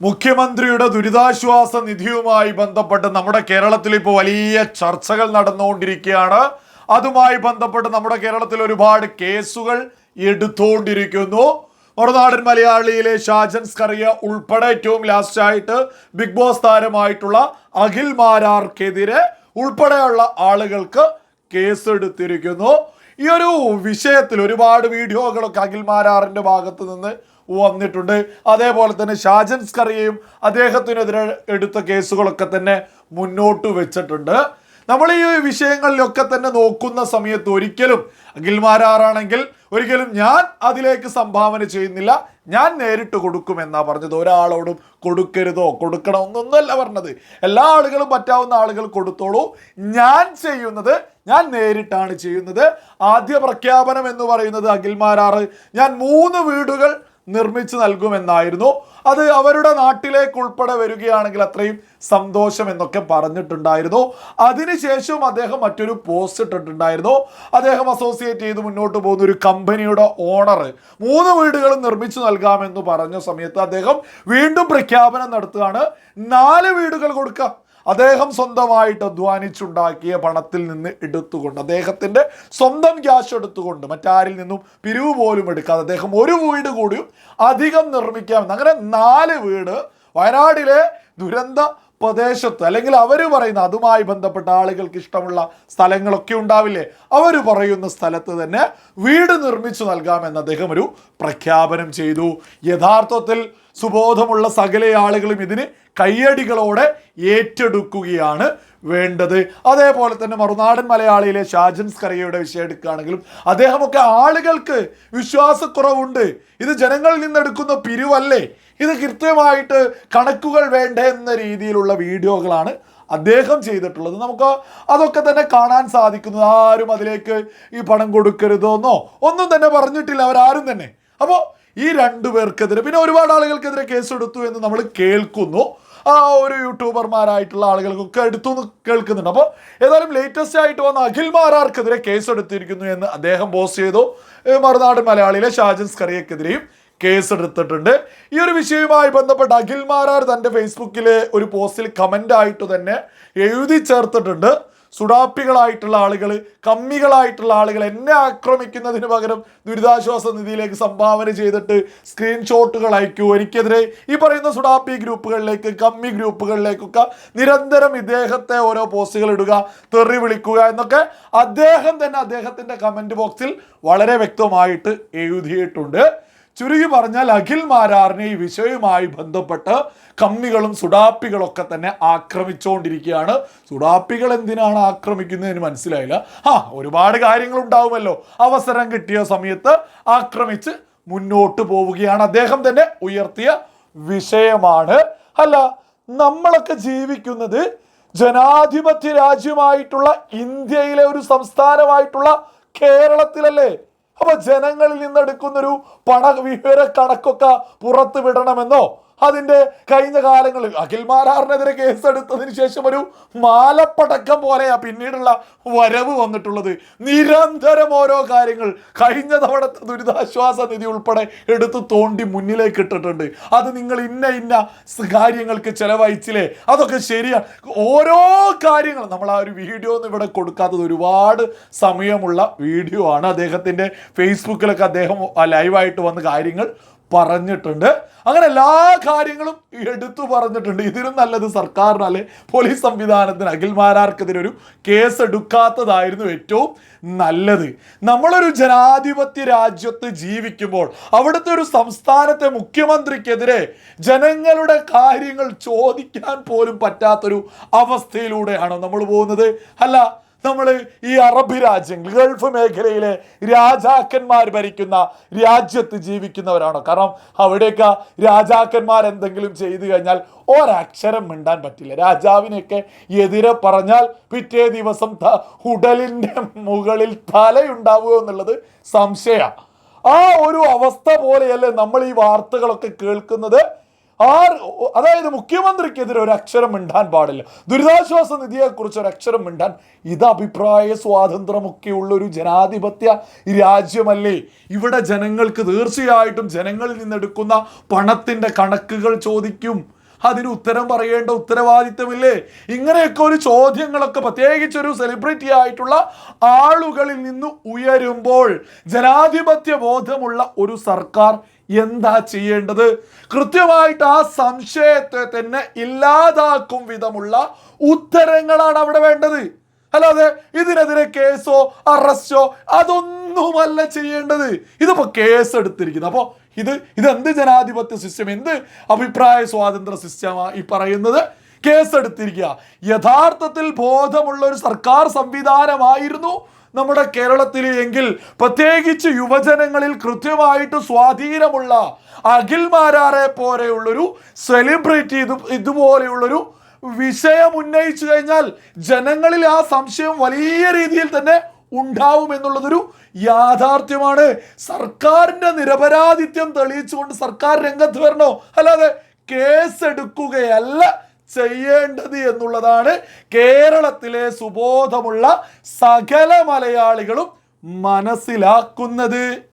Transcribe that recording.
മുഖ്യമന്ത്രിയുടെ ദുരിതാശ്വാസ നിധിയുമായി ബന്ധപ്പെട്ട് നമ്മുടെ കേരളത്തിൽ ഇപ്പോൾ വലിയ ചർച്ചകൾ നടന്നുകൊണ്ടിരിക്കുകയാണ്. അതുമായി ബന്ധപ്പെട്ട് നമ്മുടെ കേരളത്തിൽ ഒരുപാട് കേസുകൾ എടുത്തുകൊണ്ടിരിക്കുന്നു. മറുനാടൻ മലയാളിയിലെ ഷാജൻ സ്കറിയ ഉൾപ്പെടെ ഏറ്റവും ലാസ്റ്റായിട്ട് ബിഗ് ബോസ് താരമായിട്ടുള്ള അഖിൽ മാരാർക്കെതിരെ ഉൾപ്പെടെയുള്ള ആളുകൾക്ക് കേസെടുത്തിരിക്കുന്നു. ഈ ഒരു വിഷയത്തിൽ ഒരുപാട് വീഡിയോകളൊക്കെ അഖിൽ മാരാറിന്റെ ഭാഗത്ത് നിന്ന് വന്നിട്ടുണ്ട്. അതേപോലെ തന്നെ ഷാജൻ സ്കറിയയും അദ്ദേഹത്തിനെതിരെ എടുത്ത കേസുകളൊക്കെ തന്നെ മുന്നോട്ട് വെച്ചിട്ടുണ്ട്. നമ്മൾ ഈ വിഷയങ്ങളിലൊക്കെ തന്നെ നോക്കുന്ന സമയത്ത് ഒരിക്കലും അഖിൽ മാരാറാണെങ്കിൽ ഒരിക്കലും ഞാൻ അതിലേക്ക് സംഭാവന ചെയ്യുന്നില്ല. ഞാൻ നേരിട്ട് കൊടുക്കുമെന്നാ പറഞ്ഞത്. ഒരാളോടും കൊടുക്കരുതോ? കൊടുക്കണം എന്നൊന്നുമല്ല പറഞ്ഞത്. എല്ലാ ആളുകളും പറ്റാവുന്ന ആളുകൾ കൊടുത്തോളൂ. ഞാൻ ചെയ്യുന്നത് ഞാൻ നേരിട്ടാണ് ചെയ്യുന്നത്. ആദ്യ പ്രഖ്യാപനം എന്ന് പറയുന്നത് അഖിൽമാരാറ് ഞാൻ മൂന്ന് വീടുകൾ നിർമ്മിച്ചു നൽകുമെന്നായിരുന്നു. അത് അവരുടെ നാട്ടിലേക്ക് ഉൾപ്പെടെ വരികയാണെങ്കിൽ അത്രയും സന്തോഷം എന്നൊക്കെ പറഞ്ഞിട്ടുണ്ടായിരുന്നു. അതിനുശേഷം അദ്ദേഹം മറ്റൊരു പോസ്റ്റ് ഇട്ടിട്ടുണ്ടായിരുന്നു. അദ്ദേഹം അസോസിയേറ്റ് ചെയ്ത് മുന്നോട്ട് പോകുന്ന ഒരു കമ്പനിയുടെ ഓണർ മൂന്ന് വീടുകൾ നിർമ്മിച്ചു നൽകാമെന്ന് പറഞ്ഞ സമയത്ത് അദ്ദേഹം വീണ്ടും പ്രഖ്യാപനം നടത്തുകയാണ്. നാല് വീടുകൾ കൊടുക്കാം അദ്ദേഹം സ്വന്തമായിട്ട് അധ്വാനിച്ചുണ്ടാക്കിയ പണത്തിൽ നിന്ന് എടുത്തുകൊണ്ട് അദ്ദേഹത്തിന്റെ സ്വന്തം ക്യാഷ് എടുത്തുകൊണ്ട് മറ്റാരിൽ നിന്നും പിരിവ് പോലും എടുക്കാതെ അദ്ദേഹം ഒരു വീട് കൂടിയും അധികം നിർമ്മിക്കാമെന്ന്. അങ്ങനെ നാല് വീട് വയനാടിലെ ദുരന്ത പ്രദേശത്ത് അല്ലെങ്കിൽ അവർ പറയുന്ന അതുമായി ബന്ധപ്പെട്ട ആളുകൾക്ക് ഇഷ്ടമുള്ള സ്ഥലങ്ങളൊക്കെ ഉണ്ടാവില്ലേ? അവർ പറയുന്ന സ്ഥലത്ത് തന്നെ വീട് നിർമ്മിച്ചു നൽകാമെന്ന് അദ്ദേഹം ഒരു പ്രഖ്യാപനം ചെയ്തു. യഥാർത്ഥത്തിൽ സുബോധമുള്ള സകല ആളുകളും ഇതിന് കയ്യടികളോടെ ഏറ്റെടുക്കുകയാണ് വേണ്ടത്. അതേപോലെ തന്നെ മറുനാടൻ മലയാളിയിലെ ഷാജൻ സ്കറിയയുടെ വിഷയം എടുക്കുകയാണെങ്കിലും അദ്ദേഹമൊക്കെ ആളുകൾക്ക് വിശ്വാസക്കുറവുണ്ട്. ഇത് ജനങ്ങളിൽ നിന്നെടുക്കുന്ന പിരിവല്ലേ? ഇത് കൃത്യമായിട്ട് കണക്കുകൾ വേണ്ട എന്ന രീതിയിലുള്ള വീഡിയോകളാണ് അദ്ദേഹം ചെയ്തിട്ടുള്ളത്. നമുക്ക് അതൊക്കെ തന്നെ കാണാൻ സാധിക്കുന്നു ആരും അതിലേക്ക് ഈ പണം കൊടുക്കരുതെന്നോ ഒന്നും തന്നെ പറഞ്ഞിട്ടില്ല. അവരാരും തന്നെ. അപ്പോൾ ഈ രണ്ടു പേർക്കെതിരെ പിന്നെ ഒരുപാട് ആളുകൾക്കെതിരെ കേസെടുത്തു എന്ന് നമ്മൾ കേൾക്കുന്നു. ആ ഒരു യൂട്യൂബർമാരായിട്ടുള്ള ആളുകൾക്കൊക്കെ എടുത്തു കേൾക്കുന്നുണ്ട്. അപ്പോൾ ഏതായാലും ലേറ്റസ്റ്റ് ആയിട്ട് വന്ന അഖിൽ മാരാർക്കെതിരെ കേസെടുത്തിരിക്കുന്നു എന്ന് അദ്ദേഹം പോസ്റ്റ് ചെയ്തു. മറുനാട് മലയാളിയിലെ ഷാജൻ സ്കറിയക്കെതിരെയും കേസെടുത്തിട്ടുണ്ട്. ഈ ഒരു വിഷയവുമായി ബന്ധപ്പെട്ട് അഖിൽ മാരാർ തന്റെ ഫേസ്ബുക്കിലെ ഒരു പോസ്റ്റിൽ കമന്റ് ആയിട്ട് തന്നെ എഴുതി ചേർത്തിട്ടുണ്ട്. സുഡാപ്പികളായിട്ടുള്ള ആളുകൾ കമ്മികളായിട്ടുള്ള ആളുകൾ എന്നെ ആക്രമിക്കുന്നതിന് പകരം ദുരിതാശ്വാസ നിധിയിലേക്ക് സംഭാവന ചെയ്തിട്ട് സ്ക്രീൻഷോട്ടുകൾ അയക്കൂ. എനിക്കെതിരെ ഈ പറയുന്ന സുഡാപ്പി ഗ്രൂപ്പുകളിലേക്ക് കമ്മി ഗ്രൂപ്പുകളിലേക്കൊക്കെ നിരന്തരം ഇദ്ദേഹത്തെ ഓരോ പോസ്റ്റുകൾ ഇടുക തെറി വിളിക്കുക എന്നൊക്കെ അദ്ദേഹം തന്നെ അദ്ദേഹത്തിന്റെ കമന്റ് ബോക്സിൽ വളരെ വ്യക്തമായിട്ട് എഴുതിയിട്ടുണ്ട്. ചുരുങ്ങി പറഞ്ഞാൽ അഖിൽ മാരാറിനെ ഈ വിഷയവുമായി ബന്ധപ്പെട്ട് കമ്മികളും സുഡാപ്പികളൊക്കെ തന്നെ ആക്രമിച്ചുകൊണ്ടിരിക്കുകയാണ് സുഡാപ്പികൾ എന്തിനാണ് ആക്രമിക്കുന്നതെന്ന് മനസ്സിലായില്ല. ആ ഒരുപാട് കാര്യങ്ങൾ ഉണ്ടാവുമല്ലോ അവസരം കിട്ടിയ സമയത്ത് ആക്രമിച്ച് മുന്നോട്ട് പോവുകയാണ്. അദ്ദേഹം തന്നെ ഉയർത്തിയ വിഷയമാണ്. അല്ല നമ്മളൊക്കെ ജീവിക്കുന്നത് ജനാധിപത്യ രാജ്യമായിട്ടുള്ള ഇന്ത്യയിലെ ഒരു സംസ്ഥാനമായിട്ടുള്ള കേരളത്തിലല്ലേ? അപ്പൊ ജനങ്ങളിൽ നിന്നെടുക്കുന്നൊരു പണ വിവര കണക്കൊക്കെ പുറത്തു വിടണമെന്നോ അതിന്റെ കഴിഞ്ഞ കാലങ്ങളിൽ അഖിൽ മാരാറിനെതിരെ കേസെടുത്തതിന് ശേഷം ഒരു മാലപ്പടക്കം പോലെയാ പിന്നീടുള്ള വരവ് വന്നിട്ടുള്ളത്. നിരന്തരം ഓരോ കാര്യങ്ങൾ കഴിഞ്ഞ തവണത്തെ ദുരിതാശ്വാസ നിധി ഉൾപ്പെടെ എടുത്ത് തോണ്ടി മുന്നിലേക്ക് ഇട്ടിട്ടുണ്ട്. അത് നിങ്ങൾ ഇന്ന ഇന്ന കാര്യങ്ങൾക്ക് ചെലവഴിച്ചില്ലേ? അതൊക്കെ ശരിയാണ് ഓരോ കാര്യങ്ങൾ നമ്മൾ ആ ഒരു വീഡിയോ ഒന്നും ഇവിടെ കൊടുക്കാത്തത് ഒരുപാട് സമയമുള്ള വീഡിയോ ആണ്. അദ്ദേഹത്തിന്റെ ഫേസ്ബുക്കിലൊക്കെ അദ്ദേഹം ലൈവായിട്ട് വന്ന് കാര്യങ്ങൾ പറഞ്ഞിട്ടുണ്ട്. അങ്ങനെ എല്ലാ കാര്യങ്ങളും എടുത്തു പറഞ്ഞിട്ടുണ്ട്. ഇതിനും നല്ലത് സർക്കാരിന് അല്ലെ പോലീസ് സംവിധാനത്തിന് അഖിൽമാരാർക്കെതിരെ ഒരു കേസ് എടുക്കാത്തതായിരുന്നു ഏറ്റവും നല്ലത്. നമ്മളൊരു ജനാധിപത്യ രാജ്യത്ത് ജീവിക്കുമ്പോൾ അവിടുത്തെ ഒരു സംസ്ഥാനത്തെ മുഖ്യമന്ത്രിക്കെതിരെ ജനങ്ങളുടെ കാര്യങ്ങൾ ചോദിക്കാൻ പോലും പറ്റാത്തൊരു അവസ്ഥയിലൂടെയാണോ നമ്മൾ പോകുന്നത്? അല്ല നമ്മൾ ഈ അറബ് രാജ്യങ്ങൾ ഗൾഫ് മേഖലയിലെ രാജാക്കന്മാർ ഭരിക്കുന്ന രാജ്യത്ത് ജീവിക്കുന്നവരാണോ? കാരണം അവിടെയൊക്കെ രാജാക്കന്മാർ എന്തെങ്കിലും ചെയ്തു കഴിഞ്ഞാൽ ഒരക്ഷരം മിണ്ടാൻ പറ്റില്ല. രാജാവിനെയൊക്കെ എതിരെ പറഞ്ഞാൽ പിറ്റേ ദിവസം ഉടലിന്റെ മുകളിൽ തലയുണ്ടാവുക എന്നുള്ളത് സംശയമാണ്. ആ ഒരു അവസ്ഥ പോലെയല്ലേ നമ്മൾ ഈ വാർത്തകളൊക്കെ കേൾക്കുന്നത്? ആ അതായത് മുഖ്യമന്ത്രിക്കെതിരെ ഒരു അക്ഷരം മിണ്ടാൻ പാടില്ല. ദുരിതാശ്വാസ നിധിയെക്കുറിച്ച് ഒരു അക്ഷരം മിണ്ടാൻ ഇത് അഭിപ്രായ സ്വാതന്ത്ര്യമൊക്കെയുള്ള ഒരു ജനാധിപത്യ രാജ്യമല്ലേ? ഇവിടെ ജനങ്ങൾക്ക് തീർച്ചയായിട്ടും ജനങ്ങളിൽ നിന്നെടുക്കുന്ന പണത്തിന്റെ കണക്കുകൾ ചോദിക്കും. അതിന് ഉത്തരം പറയേണ്ട ഉത്തരവാദിത്തമില്ലേ? ഇങ്ങനെയൊക്കെ ഒരു ചോദ്യങ്ങളൊക്കെ പ്രത്യേകിച്ച് ഒരു സെലിബ്രിറ്റി ആയിട്ടുള്ള ആളുകളിൽ നിന്ന് ഉയരുമ്പോൾ ജനാധിപത്യ ബോധമുള്ള ഒരു സർക്കാർ എന്താ ചെയ്യേണ്ടത്? കൃത്യമായിട്ട് ആ സംശയത്തെ തന്നെ ഇല്ലാതാക്കും വിധമുള്ള ഉത്തരങ്ങളാണ് അവിടെ വേണ്ടത്. അല്ലാതെ ഇതിനെതിരെ കേസോ അറസ്റ്റോ അതൊന്നുമല്ല ചെയ്യേണ്ടത്. ഇതിപ്പോ കേസ് എടുത്തിരിക്കുന്നത് അപ്പോ ഇത് ഇതെന്ത് ജനാധിപത്യ സിസ്റ്റം എന്ത് അഭിപ്രായ സ്വാതന്ത്ര്യ സിസ്റ്റമാ ഈ പറയുന്നത്? കേസ് എടുത്തിരിക്കുക യഥാർത്ഥത്തിൽ ബോധമുള്ള ഒരു സർക്കാർ സംവിധാനമായിരുന്നു. നമ്മുടെ കേരളത്തിൽ എങ്കിൽ പ്രത്യേകിച്ച് യുവജനങ്ങളിൽ കൃത്യമായിട്ട് സ്വാധീനമുള്ള അഖിൽമാരാരെ പോലെയുള്ളൊരു സെലിബ്രിറ്റി ഇത് ഇതുപോലെയുള്ളൊരു വിഷയം ഉന്നയിച്ചു കഴിഞ്ഞാൽ ജനങ്ങളിൽ ആ സംശയം വലിയ രീതിയിൽ തന്നെ ഉണ്ടാവും എന്നുള്ളതൊരു യാഥാർത്ഥ്യമാണ്. സർക്കാരിന്റെ നിരപരാധിത്യം തെളിയിച്ചുകൊണ്ട് സർക്കാർ രംഗത്ത് വരണോ? അല്ലാതെ കേസ് എടുക്കുകയല്ല ചെയ്യേണ്ടത് എന്നുള്ളതാണ് കേരളത്തിലെ സുബോധമുള്ള സകല മലയാളികളും മനസ്സിലാക്കുന്നത്.